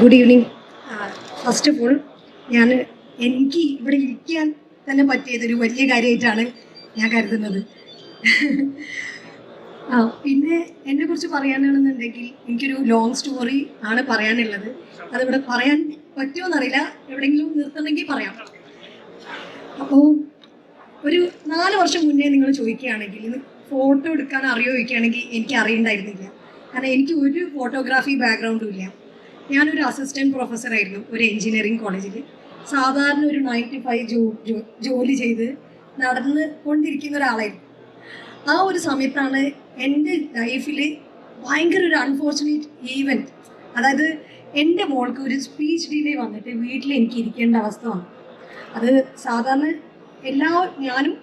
Good evening first of all ഞാൻ എനിക്ക് ഇവിടെ ഇരിക്കാൻ തന്നെ പറ്റിയത് ഒരു വലിയ കാര്യമായിട്ടാണ് ഞാൻ കരുതുന്നത്. ആ പിന്നെ എന്നെ കുറിച്ച് പറയാനാണെന്നുണ്ടെങ്കിൽ എനിക്കൊരു ലോങ് സ്റ്റോറി ആണ് പറയാനുള്ളത്. അതിവിടെ പറയാൻ പറ്റുമോന്നറിയില്ല എവിടെയെങ്കിലും നിർത്തണമെങ്കിൽ പറയാം. അപ്പോൾ ഒരു നാല് വർഷം മുന്നേ നിങ്ങൾ ചോദിക്കുകയാണെങ്കിൽ ഫോട്ടോ എടുക്കാൻ അറിയോ ചോദിക്കുകയാണെങ്കിൽ എനിക്ക് അറിയണ്ടായിരുന്നില്ല കാരണം എനിക്ക് ഒരു ഫോട്ടോഗ്രാഫി ബാക്ക്ഗ്രൗണ്ടും ഇല്ല. ഞാനൊരു അസിസ്റ്റന്റ് പ്രൊഫസർ ആയിരുന്നു ഒരു എഞ്ചിനീയറിംഗ് കോളേജിൽ സാധാരണ ഒരു നയൻ ടു ഫൈവ് ജോലി ചെയ്ത് നടന്ന് കൊണ്ടിരിക്കുന്ന ഒരാളായിരുന്നു. ആ ഒരു സമയത്താണ് എന്റെ ലൈഫിൽ ഭയങ്കര ഒരു അൺഫോർച്ചുനേറ്റ് ഈവന്റ് അതായത് എന്റെ മോൾക്ക് ഒരു സ്പീച്ച് ഡിലേ വന്നിട്ട് വീട്ടിൽ എനിക്ക് ഇരിക്കേണ്ട അവസ്ഥ വന്നു. അത് സാധാരണ എല്ലാ ഞാനും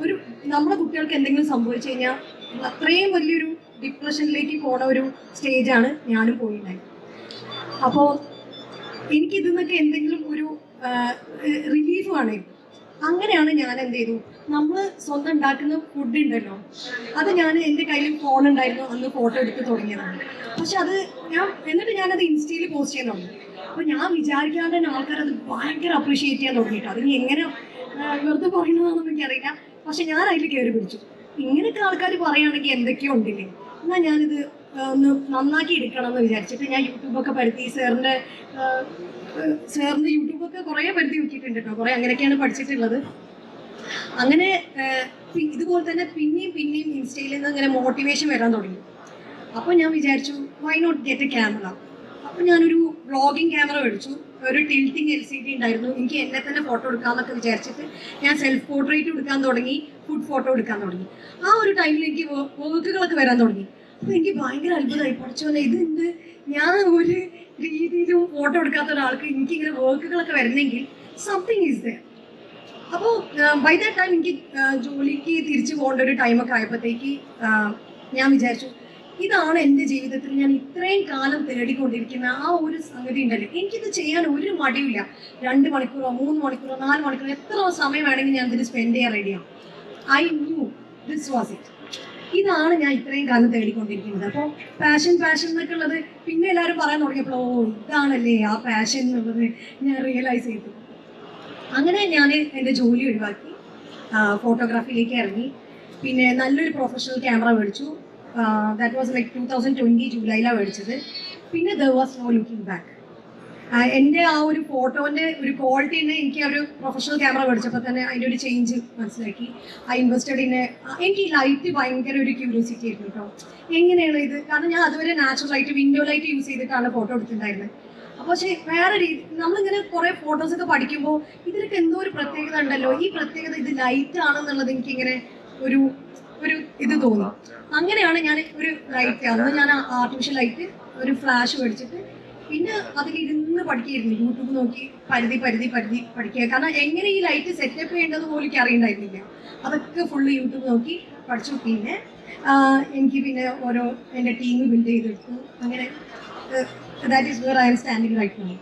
ഒരു നമ്മുടെ കുട്ടികൾക്ക് എന്തെങ്കിലും സംഭവിച്ചു കഴിഞ്ഞാൽ അത്രയും വലിയൊരു ഡിപ്രഷനിലേക്ക് പോണ ഒരു സ്റ്റേജാണ് ഞാനും പോയിട്ടുണ്ടായത് അപ്പോൾ എനിക്ക് നിന്നൊക്കെ എന്തെങ്കിലും ഒരു റിലീഫ് വേണേ അങ്ങനെയാണ് ഞാൻ എന്ത് ചെയ്തു. നമ്മൾ സ്വന്തം ഉണ്ടാക്കുന്ന ഫുഡ് ഉണ്ടല്ലോ. അത് ഞാൻ എന്റെ കയ്യിൽ ഫോൺ ഉണ്ടായിരുന്നു. അന്ന് ഫോട്ടോ എടുത്ത് തുടങ്ങിയതാണ്. പക്ഷെ അത് ഞാൻ എന്നിട്ട് ഞാനത് ഇൻസ്റ്റയിൽ പോസ്റ്റ് ചെയ്യാൻ തുടങ്ങി. അപ്പോൾ ഞാൻ വിചാരിക്കാതെ തന്നെ ആൾക്കാർ അത് ഭയങ്കര അപ്രീഷിയേറ്റ് ചെയ്യാൻ തുടങ്ങിയിട്ട്. അതിന് എങ്ങനെ വെറുതെ പറയണതാണെന്ന് എനിക്കറിയില്ല. പക്ഷെ ഞാൻ അതിൽ കയറി പിടിച്ചു. ഇങ്ങനെയൊക്കെ ആൾക്കാർ പറയുകയാണെങ്കിൽ എന്തൊക്കെയോ ഉണ്ടില്ലേ. എന്നാൽ ഞാനിത് ഒന്ന് നന്നാക്കി എടുക്കണം എന്ന് വിചാരിച്ചിട്ട് ഞാൻ യൂട്യൂബൊക്കെ പരത്തി. സാറിന്റെ സാറിന്റെ യൂട്യൂബൊക്കെ കുറേ പരത്തി നോക്കിയിട്ടുണ്ട് കേട്ടോ. കുറേ അങ്ങനെയൊക്കെയാണ് പഠിച്ചിട്ടുള്ളത്. അങ്ങനെ ഇതുപോലെ തന്നെ പിന്നെയും പിന്നെയും ഇൻസ്റ്റയിൽ നിന്ന് ഇങ്ങനെ മോട്ടിവേഷൻ വരാൻ തുടങ്ങി. അപ്പോൾ ഞാൻ വിചാരിച്ചു why not get a camera അപ്പോൾ ഞാനൊരു വ്ളോഗിങ് ക്യാമറ മേടിച്ചു. ഒരു ടിൽറ്റിങ് എൽ സി ഡി ഉണ്ടായിരുന്നു. എനിക്ക് എന്നെ തന്നെ ഫോട്ടോ എടുക്കാമെന്നൊക്കെ വിചാരിച്ചിട്ട് ഞാൻ സെൽഫ് പോർട്രേറ്റ് എടുക്കാൻ തുടങ്ങി ഫുഡ് ഫോട്ടോ എടുക്കാൻ തുടങ്ങി. ആ ഒരു ടൈമിൽ എനിക്ക് വർക്കുകളൊക്കെ വരാൻ തുടങ്ങി. എനിക്ക് ഭയങ്കര അത്ഭുതമായി. പഠിച്ചോലെ ഇത് എന്ത് ഞാൻ ഒരു രീതിയിലും ഫോട്ടോ എടുക്കാത്ത ഒരാൾക്ക് എനിക്ക് ഇങ്ങനെ വർക്കുകളൊക്കെ വരുന്നെങ്കിൽ സംതിങ് ഈസ് ദ അപ്പോൾ ബൈ ദാറ്റ് ടൈം എനിക്ക് ജോലിക്ക് തിരിച്ചു പോകേണ്ട ഒരു ടൈമൊക്കെ ആയപ്പോഴത്തേക്ക് ഞാൻ വിചാരിച്ചു ഇതാണ് എന്റെ ജീവിതത്തിൽ ഞാൻ ഇത്രയും കാലം തേടിക്കൊണ്ടിരിക്കുന്ന ആ ഒരു സംഗതി ഉണ്ടല്ലോ. എനിക്കിത് ചെയ്യാൻ ഒരു മടിയില്ല രണ്ട് മണിക്കൂറോ മൂന്ന് മണിക്കൂറോ നാല് മണിക്കൂറോ എത്ര സമയം വേണമെങ്കിൽ ഞാൻ ഇതിന് സ്പെൻഡ് ചെയ്യാൻ റെഡിയാണ് I knew this was it ഇതാണ് ഞാൻ ഇത്രയും കാലം തേടിക്കൊണ്ടിരിക്കുന്നത്. അപ്പോൾ പാഷൻ പാഷൻ എന്നൊക്കെ ഉള്ളത് പിന്നെ എല്ലാവരും പറയാൻ തുടങ്ങിയപ്പോൾ ഓ ഇതാണല്ലേ ആ പാഷൻ എന്നുള്ളത് ഞാൻ റിയലൈസ് ചെയ്തു. അങ്ങനെ ഞാൻ എന്റെ ജോലി ഒഴിവാക്കി. ഫോട്ടോഗ്രാഫിയിലേക്ക് ഇറങ്ങി. പിന്നെ നല്ലൊരു പ്രൊഫഷണൽ ക്യാമറ മേടിച്ചു. That was like two thousand twenty ജൂലൈയിലാണ് മേടിച്ചത്. പിന്നെ the was no looking back എന്റെ ആ ഒരു ഫോട്ടോന്റെ ഒരു ക്വാളിറ്റി തന്നെ എനിക്ക് ഒരു പ്രൊഫഷണൽ ക്യാമറ മേടിച്ചപ്പോൾ തന്നെ അതിന്റെ ഒരു ചേഞ്ച് മനസ്സിലാക്കി. ആ ഇൻവെസ്റ്റഡ് ഇൻ എനിക്ക് ഈ ലൈറ്റ് ഭയങ്കര ഒരു ക്യൂരിയോസിറ്റി ആയിരുന്നു കേട്ടോ. എങ്ങനെയാണ് ഇത്? കാരണം ഞാൻ അതുവരെ natural light window light use ചെയ്തിട്ടാണ് ഫോട്ടോ എടുത്തിട്ടുണ്ടായിരുന്നത്. അപ്പോൾ പക്ഷേ വേറെ രീതി നമ്മളിങ്ങനെ കുറേ ഫോട്ടോസൊക്കെ പഠിക്കുമ്പോൾ ഇതിനൊക്കെ എന്തോ ഒരു പ്രത്യേകത ഉണ്ടല്ലോ. ഈ പ്രത്യേകത ഇത് ലൈറ്റ് ആണെന്നുള്ളത് എനിക്കിങ്ങനെ ഒരു ഒരു ഇത് തോന്നി. അങ്ങനെയാണ് ഞാൻ ഒരു ലൈറ്റ് അന്ന് ഞാൻ ആർട്ടിഫിഷ്യൽ ലൈറ്റ് ഒരു ഫ്ലാഷ് മേടിച്ചിട്ട് പിന്നെ അതിലിരുന്ന് പഠിക്കുകയായിരുന്നു യൂട്യൂബ് നോക്കി പരിധി പരിധി പരിധി പഠിക്കുക. കാരണം എങ്ങനെ ഈ ലൈറ്റ് സെറ്റപ്പ് ചെയ്യേണ്ടത് പോലും അറിയണ്ടായിരുന്നില്ല. അതൊക്കെ ഫുള്ള് യൂട്യൂബ് നോക്കി പഠിച്ചു. പിന്നെ എനിക്ക് പിന്നെ ഓരോ എന്റെ ടീം ബിൽഡ് ചെയ്തെടുത്തു. അങ്ങനെ that is where I am standing right now.